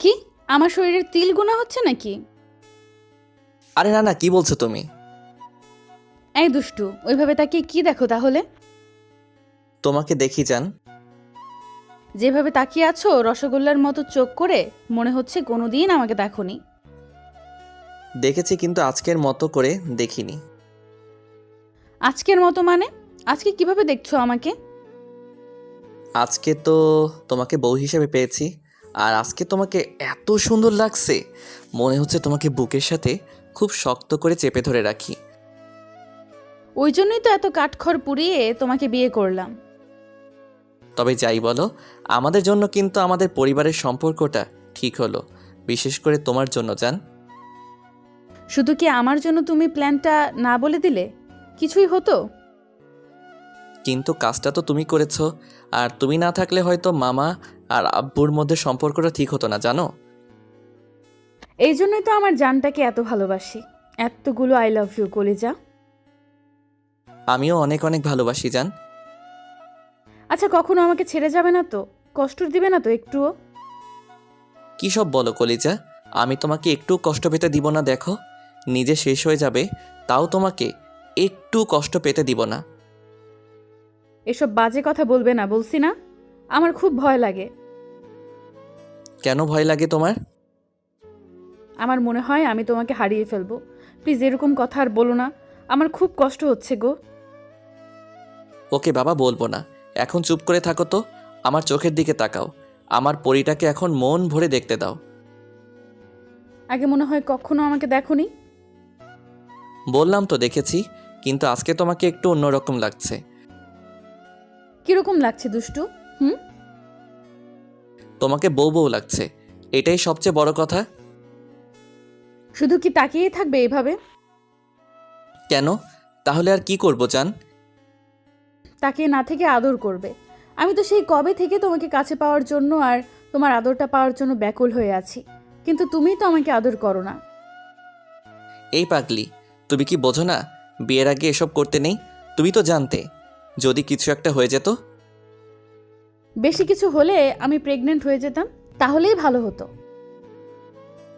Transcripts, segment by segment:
কি? আমার শরীরের তিল গোনা হচ্ছে নাকি? আরে না না কি বলছো তুমি? এই দুষ্টু ওইভাবে তাকে কি দেখো তাহলে? তোমাকে দেখি যান যেভাবে তাকিয়ে আছো রসগোল্লার মতো চোখ করে মনে হচ্ছে কোনোদিন আমাকে দেখোনি। দেখেছি কিন্তু আজকের মতো করে দেখিনি। আজকের মতো মানে? আজকে কীভাবে দেখছ আমাকে? আজকে তো তোমাকে বউ হিসেবে পেয়েছি। আর আজকে তোমাকে এত সুন্দর লাগছে। মনে হচ্ছে তোমাকে বুকের সাথে খুব শক্ত করে চেপে ধরে রাখি। ওই জন্যই তো এত কাঠখড় পুড়িয়ে তোমাকে বিয়ে করলাম। তবে যাই বলো আমাদের জন্য কিন্তু আমাদের পরিবারের সম্পর্কটা ঠিক হলো। বিশেষ করে তোমার জন্য জান। শুধু কি আমার জন্য তুমি প্ল্যানটা না বলে দিলে? কিছুই হতো? কিন্তু কাজটা তো তুমি করেছ। আর তুমি না থাকলে হয়তো মামা আর আব্বুর মধ্যে সম্পর্কটা ঠিক হতো না জানো? এই জন্যই তো আমার জানটাকে এত ভালোবাসি। এতগুলো আই লাভ ইউ কলিজা। আমিও অনেক অনেক ভালোবাসি জান। আচ্ছা কখনো আমাকে ছেড়ে যাবে না তো? কষ্ট দিবে না তো একটুও? কী সব বলো কলিজা? আমি তোমাকে একটু কষ্ট পেতে দিব না দেখো। নিজে শেষ হয়ে যাবে তাও তোমাকে একটু কষ্ট পেতে দিব না। এসব বাজে কথা বলবে না বলছি না? আমার খুব ভয় লাগে। কেন ভয় লাগে তোমার? আমার মনে হয় আমি তোমাকে হারিয়ে ফেলব। প্লিজ এরকম কথা আর বলো না। আমার খুব কষ্ট হচ্ছে গো। ওকে বাবা বলব না। এখন চুপ করে থাকো তো। আমার চোখের দিকে তাকাও। আমার পরিটাকে এখন মন ভরে দেখতে দাও। আগে মনে হয় কখনো আমাকে দেখোনি? বললাম তো দেখেছি কিন্তু আজকে তোমাকে একটু অন্যরকম লাগছে। কীরকম লাগছে দুষ্টু? হুম? তোমাকে বউ বউ লাগছে। এটাই সবচেয়ে বড় কথা। শুধু কি তাকিয়েই থাকবে এভাবে? কেন? তাহলে আর কি করব চান তাকিয়ে না থেকে আদর করবে। আমি তো সেই কবে থেকে তোমাকে কাছে পাওয়ার জন্য আর তোমার আদরটা পাওয়ার জন্য ব্যাকুল হয়ে আছি। কিন্তু তুমিই তো আমাকে আদর করো না। এই পাগলি তুমি কি বোঝো না? বিয়ের আগে এসব করতে নেই? তুমি তো জানতে। যদি কিছু একটা হয়ে যেত বেশি কিছু হলে আমি প্রেগনেন্ট হয়ে যেতাম তাহলেই ভালো হতো।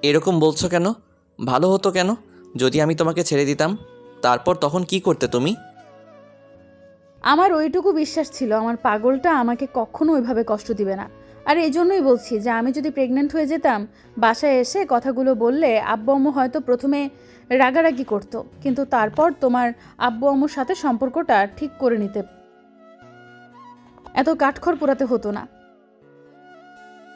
এরকম বলছো কেন? ভালো হতো কেন? যদি আমি তোমাকে ছেড়ে দিতাম তারপর তখন কি করতে তুমি? আমার ওইটুকু বিশ্বাস ছিল আমার পাগলটা আমাকে কখনো ওইভাবে কষ্ট দিবে না। আর এই জন্যই বলছি যে আমি যদি প্রেগনেন্ট হয়ে যেতাম বাসায় এসে কথাগুলো বললে আব্বু আম্মু হয়তো প্রথমে রাগারাগি করতো কিন্তু তারপর তোমার আব্বু আম্মুর সাথে সম্পর্কটা ঠিক করে নিতে এত কাঠখড় পোড়াতে হতো না।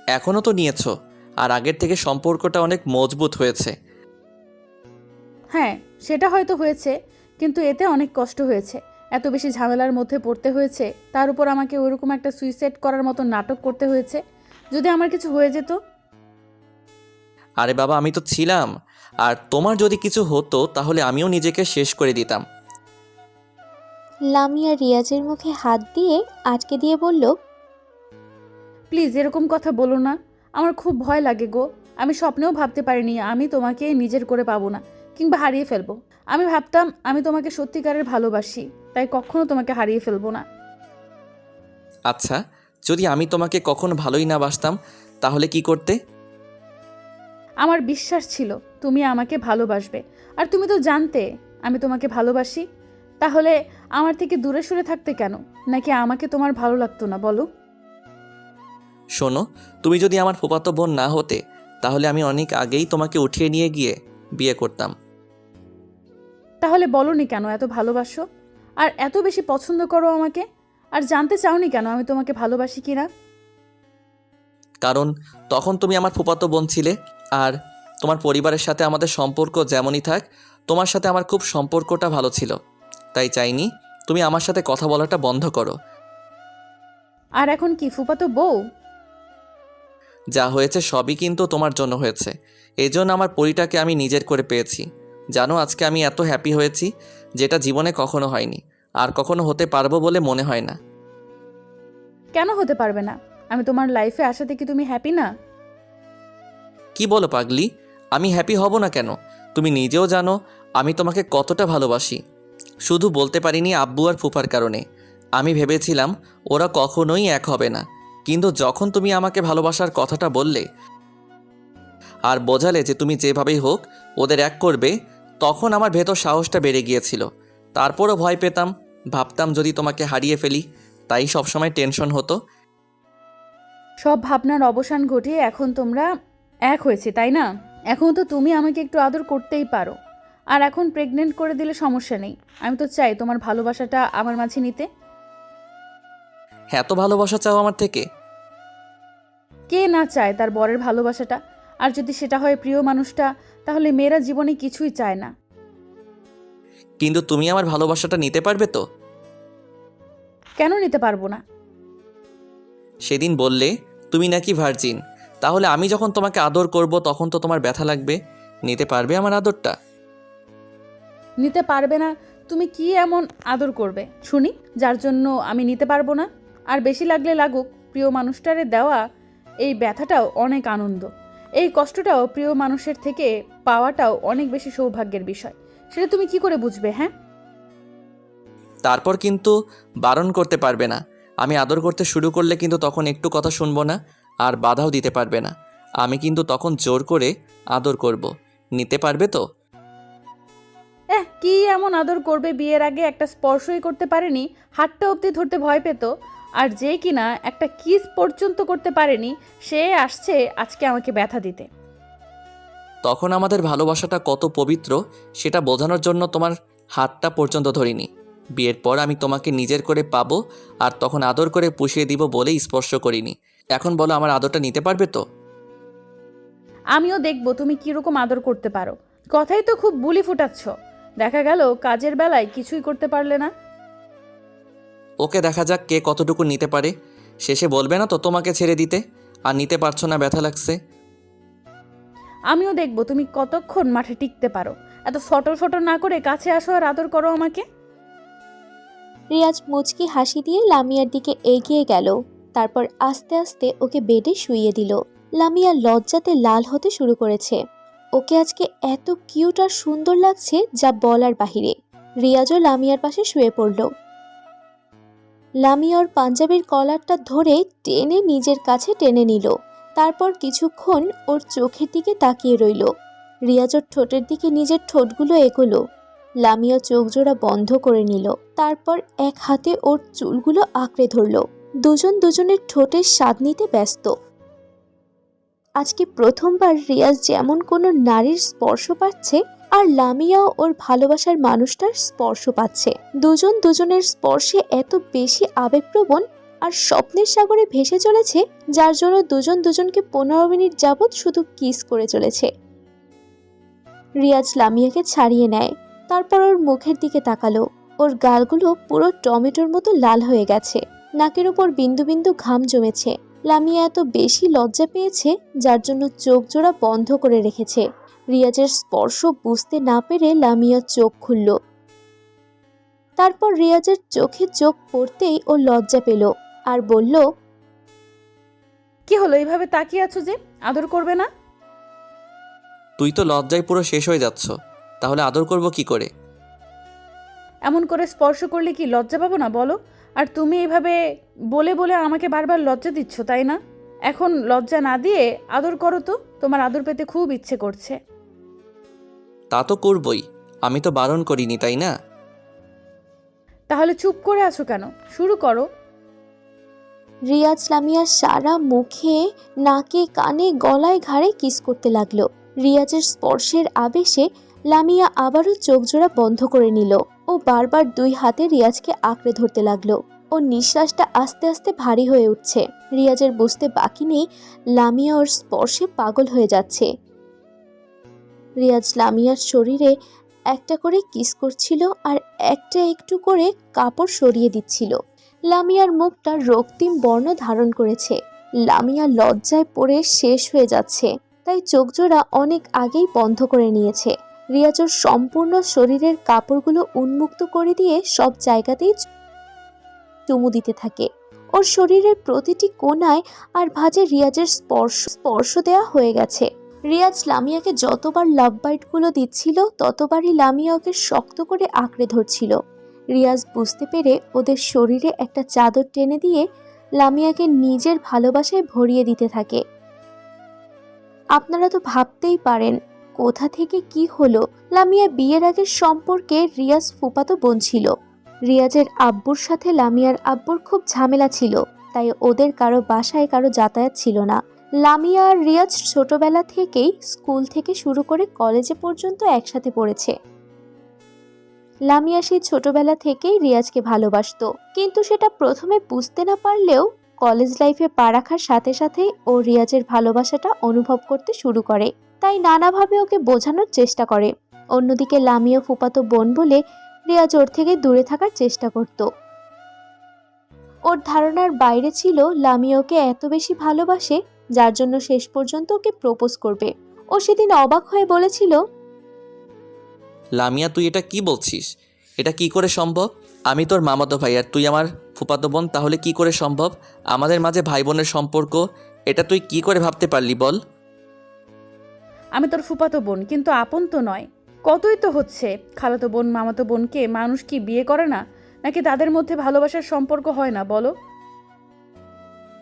এখনও তো নিয়েছো আর আগের থেকে সম্পর্কটা অনেক মজবুত হয়েছে। হ্যাঁ সেটা হয়তো হয়েছে কিন্তু এতে অনেক কষ্ট হয়েছে। এত বেশি ঝামেলার মধ্যে পড়তে হয়েছে তার উপর আমাকে ওইরকম একটা সুইসাইড করার মতো নাটক করতে হয়েছে। যদি আমার কিছু হয়ে যেত? আরে বাবা আমি তো ছিলাম আর তোমার যদি কিছু হতো তাহলে আমিও নিজেকে শেষ করে দিতাম। লামিয়া রিয়াজের মুখে হাত দিয়ে আটকে দিয়ে বলল প্লিজ এরকম কথা বলো না। আমার খুব ভয় লাগে গো। আমি স্বপ্নেও ভাবতে পারিনি আমি তোমাকে নিজের করে পাবো না কিংবা হারিয়ে ফেলব। আমি ভাবতাম আমি তোমাকে সত্যিকারের ভালোবাসি তাই কখনো তোমাকে হারিয়ে ফেলব না। আচ্ছা যদি আমি তোমাকে কখনো ভালোই না বাসতাম তাহলে কি করতে? আমার বিশ্বাস ছিল তুমি আমাকে ভালোবাসবে। আর তুমি তো জানতে আমি তোমাকে ভালোবাসি তাহলে আমার থেকে দূরে সরে থাকতে কেন? নাকি আমাকে তোমার ভালো লাগতো না বলো? শোনো তুমি যদি আমার ফুপাতো বোন না হতে তাহলে আমি অনেক আগেই তোমাকে উঠিয়ে নিয়ে গিয়ে বিয়ে করতাম। তাহলে বলনি কেন এত ভালোবাসো? আর এত বেশি পছন্দ করো আমাকে? আর জানতে চাওনি কেন আমি তোমাকে ভালোবাসি কিনা? কারণ তখন তুমি আমার ফুপাতো বোন ছিলে আর তোমার পরিবারের সাথে আমাদের সম্পর্ক যেমনই থাক তোমার সাথে আমার খুব সম্পর্কটা ভালো ছিল। তাই চাইনি। তুমি আমার সাথে কথা বলাটা বন্ধ করো। আর এখন কি ফুপাতো বউ? যা হয়েছে সবই কিন্তু তোমার জন্য হয়েছে। এই জন্য আমার পরিটাকে আমি নিজের করে পেয়েছি। জানো আজকে আমি এত হ্যাপি হয়েছি যেটা জীবনে কখনো হয়নি। আর কখনো হতে পারব বলে মনে হয় না। কেন হতে পারবে না? আমি তোমার লাইফে আসাতে কি তুমি হ্যাপি না? কি বলো পাগলি? আমি হ্যাপি হব না কেন? তুমি নিজেও জানো আমি তোমাকে কতটা ভালোবাসি। শুধু বলতে পারিনি আব্বু আর ফুফার কারণে। আমি ভেবেছিলাম, ওরা কখনোই এক হবে না। কিন্তু যখন তুমি আমাকে ভালোবাসার কথাটা বললে আর বোঝালে যে তুমি যেভাবেই হোক ওদের এক করবে, তখন আমার ভেতর সাহসটা বেড়ে গিয়েছিল। তারপরও ভয় পেতাম, ভাবতাম যদি তোমাকে হারিয়ে ফেলি, তাই সবসময় টেনশন হতো। সব ভাবনার অবসান ঘটিয়ে এখন তোমরা এক হয়েছে, তাই না? এখন তো তুমি আমাকে একটু আদর করতেই পারো। আর এখন প্রেগনেন্ট করে দিলে সমস্যা নেই। আমি তো চাই তোমার ভালোবাসাটা আমার মাঝে নিতে। এত ভালোবাসা চাও আমার থেকে? কে না চায় তার বরের ভালোবাসাটা? আর যদি সেটা হয় প্রিয় মানুষটা তাহলে মেয়েরা জীবনে কিছুই চায় না। কিন্তু তুমি আমার ভালোবাসাটা নিতে পারবে তো? কেন নিতে পারব না? সেদিন বললে তুমি নাকি ভার্জিন তাহলে আমি যখন তোমাকে আদর করব তখন তো তোমার ব্যথা লাগবে। নিতে পারবে আমার আদরটা? নিতে পারবে না, তুমি কি এমন আদর করবে? শুনি, যার জন্য আমি নিতে পারব না। আর বেশি লাগলে লাগুক, প্রিয় মানুষটারে দেওয়া এই ব্যথাটাও অনেক আনন্দ। এই কষ্টটাও প্রিয় মানুষের থেকে পাওয়াটাও অনেক বেশি সৌভাগ্যের বিষয়। সেটা তুমি কি করে বুঝবে হ্যাঁ? তারপর কিন্তু বারণ করতে পারবে না। আমি আদর করতে শুরু করলে কিন্তু তখন একটু কথা শুনব না, আর বাধাও দিতে পারবে না। আমি কিন্তু তখন জোর করে আদর করব। নিতে পারবে তো? এহ কি এমন আদর করবে বিয়ের আগে? একটা স্পর্শই করতে পারেনি। হাতটা অবধি ধরতে ভয় পেত। আর যে কিনা একটা কিস পর্যন্ত করতে পারেনি সে আসছে আজকে আমাকে ব্যথা দিতে। তখন আমাদের ভালোবাসাটা কত পবিত্র সেটা বোঝানোর জন্য তোমার হাতটা পর্যন্ত ধরিনি। বিয়ের পর আমি তোমাকে নিজের করে পাবো আর তখন আদর করে পুষিয়ে দিব বলেই স্পর্শ করিনি। এখন বলো আমার আদরটা নিতে পারবে তো? আমিও দেখব তুমি কীরকম আদর করতে পারো। কথাই তো খুব বুলি ফুটাচ্ছ। দেখা গেল কাজের বেলায় কিছুই করতে পারলে না। ওকে দেখা যাক কে কতটুকু নিতে পারে। শেষে বলবে না তো তোমাকে ছেড়ে দিতে। আর নিতে পারছ না ব্যথা লাগছে। আমিও দেখব তুমি কতক্ষণ মাঠে টিকতে পারো। এত ফটর ফটর না করে কাছে আসো আর আদর করো আমাকে। রিয়াজ মুচকি হাসি দিয়ে লামিয়ার দিকে এগিয়ে গেল। তারপর আস্তে আস্তে ওকে বেডে শুইয়ে দিল। লামিয়া লজ্জাতে লাল হতে শুরু করেছে। ওকে আজকে এত কিউট আর সুন্দর লাগছে যা বলার বাহিরে। রিয়াজও লামিয়ার পাশে শুয়ে পড়ল। লামিয়া ওর পাঞ্জাবির কলারটা ধরে টেনে নিজের কাছে টেনে নিল। তারপর কিছুক্ষণ ওর চোখের দিকে তাকিয়ে রইল। রিয়াজ ওর ঠোঁটের দিকে নিজের ঠোঁটগুলো এগোলো। লামিয়া চোখ জোড়া বন্ধ করে নিল। তারপর এক হাতে ওর চুলগুলো আঁকড়ে ধরল। দুজন দুজনের ঠোঁটের স্বাদ নিতে ব্যস্ত। আজকে প্রথমবার রিয়াজ যেমন কোনো নারীর স্পর্শ পাচ্ছে, আর লামিয়াও ওর ভালোবাসার মানুষটার স্পর্শ পাচ্ছে? দুজন দুজনের স্পর্শে এত বেশি আবেগপ্রবণ আর স্বপ্নের সাগরে ভেসে চলেছে, যার জন্য দুজন দুজনকে পনেরো মিনিট যাবৎ শুধু কিস করে চলেছে। রিয়াজ লামিয়াকে ছাড়িয়ে নেয়। তারপর ওর মুখের দিকে তাকালো। ওর গালগুলো পুরো টমেটোর মতো লাল হয়ে গেছে। নাকের ওপর বিন্দু বিন্দু ঘাম জমেছে। লামিয়া এত বেশি লজ্জা পেয়েছে যার জন্য চোখ জোড়া বন্ধ করে রেখেছে। রিয়াজের স্পর্শ বুঝতে না পেরে লামিয়া চোখ খুলল। তারপর রিয়াজের চোখে চোখ পড়তেই ও লজ্জা পেল আর বলল কি হলো? এইভাবে তাকিয়ে আছো যে? আদর করবে না? তুই তো লজ্জায় পুরো শেষ হয়ে যাচ্ছ। তাহলে আদর করব কি করে? এমন করে স্পর্শ করলে কি লজ্জা পাবো না বলো? আর তুমি এইভাবে বলে বলে আমাকে বারবার লজ্জা দিচ্ছ তাই না? এখন লজ্জা না দিয়ে আদর করো তো তোমার আদর পেতে খুব ইচ্ছে করছে। তা তো করবই আমি তো বারণ করিনি তাই না? তাহলে চুপ করে আছো কেন? শুরু করো। রিয়াজ লামিয়ার সারা মুখে নাকে কানে গলায় ঘাড়ে কিস করতে লাগল। রিয়াজের স্পর্শের আবেশে লামিয়া আবারও চোখ জোড়া বন্ধ করে নিল। ও বারবার দুই হাতে রিয়াজকে আঁকড়ে ধরতে লাগল। ওর নিঃশ্বাসটা আস্তে আস্তে ভারী হয়ে উঠছে। রিয়াজের বুঝতে বাকি নেই লামিয়া ওর স্পর্শে পাগল হয়ে যাচ্ছে। রিয়াজ লামিয়ার শরীরে একটা করে কিস করছিল আর একটা একটু করে কাপড় সরিয়ে দিচ্ছিল। লামিয়ার মুখটা রক্তিম বর্ণ ধারণ করেছে। লামিয়া লজ্জায় পড়ে শেষ হয়ে যাচ্ছে। তাই চোখজোড়া অনেক আগেই বন্ধ করে নিয়েছে। রিয়াজোর সম্পূর্ণ শরীরের কাপড়গুলো উন্মুক্ত করে দিয়ে সব জায়গাতেই চুমু দিতে থাকে। ওর শরীরের প্রতিটি কোণায় আর ভাঁজে রিয়াজের স্পর্শ স্পর্শ দেওয়া হয়ে গেছে। রিয়াজ লামিয়াকে যতবার লাভ বাইটগুলো দিচ্ছিল, ততবারই লামিয়া ওকে শক্ত করে আঁকড়ে ধরছিল। রিয়াজ বুঝতে পেরে ওদের শরীরে একটা চাদর টেনে দিয়ে লামিয়াকে নিজের ভালোবাসায় ভরিয়ে দিতে থাকে। আপনারা তো ভাবতেই পারেন কোথা থেকে কি হলো, লামিয়া বিয়ের আগের সম্পর্কে রিয়াজ ফুপাতো বোন ছিল। রিয়াজের আব্বুর সাথে লামিয়ার আব্বুর খুব ঝামেলা ছিল, তাই ওদের কারও বাসায় কারও যাতায়াত ছিল না। লামিয়া আর রিয়াজ ছোটবেলা থেকেই স্কুল থেকে শুরু করে কলেজে পর্যন্ত একসাথে পড়েছে। লামিয়া সেই ছোটবেলা থেকেই রিয়াজকে ভালোবাসতো, কিন্তু সেটা প্রথমে বুঝতে না পারলেও কলেজ লাইফে পা রাখার সাথে সাথেই ও রিয়াজের ভালোবাসাটা অনুভব করতে শুরু করে। তাই নানাভাবে ওকে বোঝানোর চেষ্টা করে। অন্যদিকে লামিয়া ফুপাতো বোন বলে রিয়াজ ওর থেকে দূরে থাকার চেষ্টা করত। ওর ধারণার বাইরে ছিল লামিয়া ওকে এত বেশি ভালোবাসে, যার জন্য শেষ পর্যন্ত ওকে প্রপোজ করবে। ও সেদিন অবাক হয়ে বলেছিল, লামিয়া, তুই এটা কি বলছিস? এটা কি করে সম্ভব? আমি তোর মামাতো ভাই আর তুই আমার ফুপাতো বোন তাহলে কি করে সম্ভব? আমাদের মাঝে ভাই বোনের সম্পর্ক এটা তুই কি করে ভাবতে পারলি বল? আমি তোর ফুপাতো বোন কিন্তু আপন তো নয়। কতই তো হচ্ছে খালাতো বোন মামাতো বোনকে মানুষ কি বিয়ে করে না? নাকি তাদের মধ্যে ভালোবাসার সম্পর্ক হয় না বলো?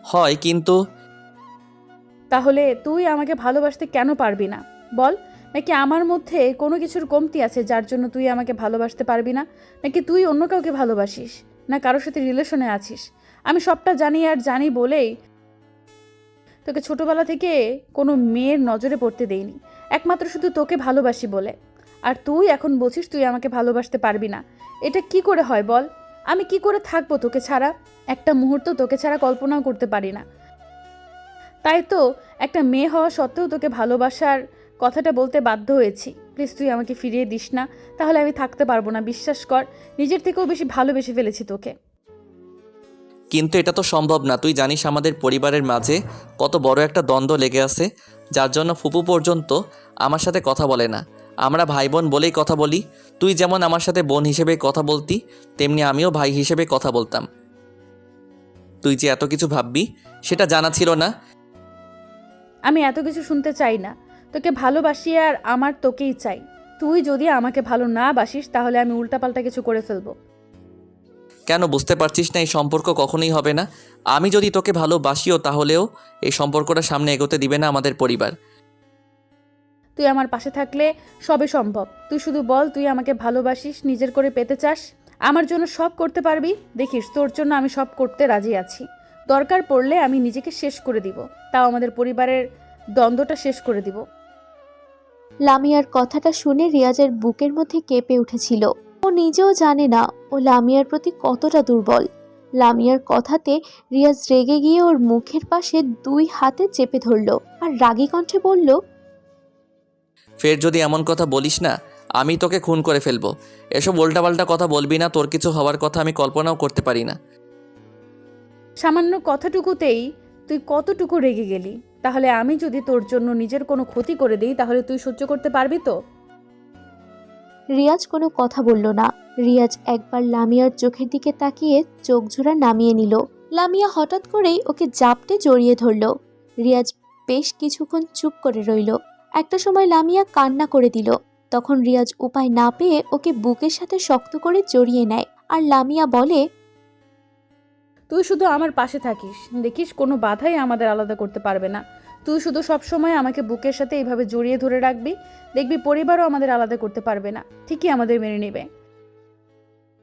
হয় কিন্তু তাহলে তুই আমাকে ভালোবাসতে কেন পারবি না? বল নাকি আমার মধ্যে কোনো কিছুর কমতি আছে যার জন্য তুই আমাকে ভালোবাসতে পারবি না? নাকি তুই অন্য কাউকে ভালোবাসিস? না কারোর সাথে রিলেশনে আছিস? আমি সবটা জানি আর জানি বলেই তোকে ছোটবেলা থেকে কোনো মেয়ের নজরে পড়তে দেইনি। একমাত্র শুধু তোকে ভালোবাসি বলে। আর তুই এখন বলছিস তুই আমাকে ভালোবাসতে পারবি না। এটা কি করে হয় বল? আমি কি করে থাকব তোকে ছাড়া? একটা মুহূর্ত তোকে ছাড়া কল্পনাও করতে পারি না। তাই তো একটা মেয়ে হওয়া সত্ত্বেও তোকে ভালোবাসার কথাটা বলতে বাধ্য হয়েছি। প্লিজ তুই আমাকে ফিরিয়ে দিস না তাহলে আমি থাকতে পারব না বিশ্বাস কর। নিজের থেকেও বেশি ভালোবেসে ফেলেছি তোকে। কিন্তু এটা তো সম্ভব না। তুই জানিস আমাদের পরিবারের মাঝে কত বড় একটা দ্বন্দ্ব লেগে আছে যার জন্য ফুপু পর্যন্ত আমার সাথে কথা বলে না। আমরা ভাই বোন বলেই কথা বলি তুই যেমন আমার সাথে বোন হিসেবে কথা বলতি তেমনি আমিও ভাই হিসেবে কথা বলতাম। তুই যে এত কিছু ভাববি সেটা জানা ছিল না। আমি এত কিছু শুনতে চাই না। তোকে ভালোবাসি আর আমার তোকেই চাই। তুই যদি আমাকে ভালো না বাসিস তাহলে আমি উল্টাপাল্টা কিছু করে ফেলব। কেন বুঝতে পারছিস না এই সম্পর্ক কখনোই হবে না? আমি যদি তোকে ভালোবাসিও তাহলেও এই সম্পর্কটা সামনে এগোতে দিবে না আমাদের পরিবার। তুই আমার পাশে থাকলে সবে সম্ভব। তুই শুধু বল তুই আমাকে ভালোবাসিস নিজের করে পেতে চাস? আমার জন্য সব করতে পারবি? দেখিস তোর জন্য আমি সব করতে রাজি আছি। দরকার পড়লে আমি নিজেকে শেষ করে দিব। তাও আমাদের পরিবারের দ্বন্দ্বটা শেষ করে দিব। লামিয়ার কথাটা শুনে রিয়াজের বুকের মধ্যে কেঁপে উঠেছিল। ও নিজেও জানে না ও লামিয়ার প্রতি কতটা দুর্বল। লামিয়ার কথাতে রিয়াজ রেগে গিয়ে ওর মুখের পাশে দুই হাতে চেপে ধরল আর রাগী কণ্ঠে বলল ফের যদি এমন কথা বলিস না আমি তোকে খুন করে ফেলব। এসব উল্টাপাল্টা কথা বলবি না তোর কিছু হওয়ার কথা আমি কল্পনাও করতে পারি না। সামান্য কথাটুকুতেই তুই কতটুকু রেগে গেলি? তাহলে আমি যদি তোর জন্য নিজের কোনো ক্ষতি করে দিই, তাহলে তুই সহ্য করতে পারবি তো? রিয়াজ কোনো কথা বলল না। রিয়াজ একবার লামিয়ার চোখের দিকে তাকিয়ে চোখ জোড়া নামিয়ে নিল। লামিয়া হঠাৎ করেই ওকে জাপটে জড়িয়ে ধরল। রিয়াজ বেশ কিছুক্ষণ চুপ করে রইল। একটা সময় লামিয়া কান্না করে দিল। তখন রিয়াজ উপায় না পেয়ে ওকে বুকের সাথে শক্ত করে জড়িয়ে নেয়। আর লামিয়া বলে তুই শুধু আমার পাশে থাকিস। দেখিস কোনো বাধাই আমাদের আলাদা করতে পারবে না। তুই শুধু সব সময় আমাকে বুকের সাথে এইভাবে জড়িয়ে ধরে রাখবি দেখবি পরিবারও আমাদের আলাদা করতে পারবে না। ঠিকই আমাদের মেনে নেবে।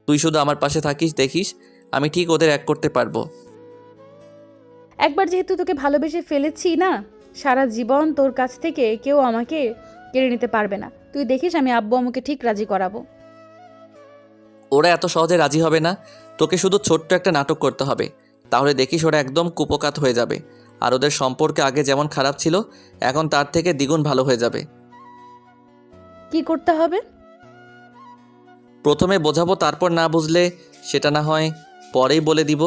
তুই শুধু আমার পাশে থাকিস দেখিস আমি ঠিক ওদের এক করতে পারব। একবার যেহেতু তোকে ভালোবেসে ফেলেছি না সারা জীবন তোর কাছ থেকে কেউ আমাকে কেড়ে নিতে পারবে না। তুই দেখিস আমি আব্বু আমাকে ঠিক রাজি করাবো। ওরা এত সহজে রাজি হবে না? তোকে শুধু ছোট্ট একটা নাটক করতে হবে। তাহলে দেখিস ওরা একদম কুপকাত হয়ে যাবে। আর ওদের সম্পর্কে আগে যেমন খারাপ ছিল এখন তার থেকে দ্বিগুণ ভালো হয়ে যাবে। কি করতে হবে? প্রথমে বোঝাবো তারপর না বুঝলে সেটা না হয় পরেই বলে দিব।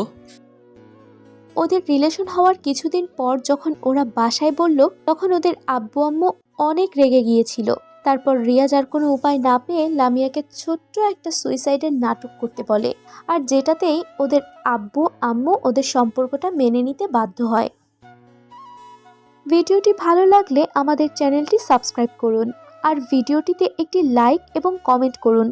ওদের রিলেশন হওয়ার কিছুদিন পর যখন ওরা বাসায় বলল তখন ওদের আব্বু আম্মু অনেক রেগে গিয়েছিল। তারপর রিয়াজ আর কোনো উপায় না পেয়ে লামিয়াকে ছোট্ট একটা সুইসাইডের নাটক করতে বলে, আর যেটাতেই ওদের আব্বু, আম্মু ওদের সম্পর্কটা মেনে নিতে বাধ্য হয়। ভিডিওটি ভালো লাগলে আমাদের চ্যানেলটি সাবস্ক্রাইব করুন, আর ভিডিওটিতে একটি লাইক এবং কমেন্ট করুন।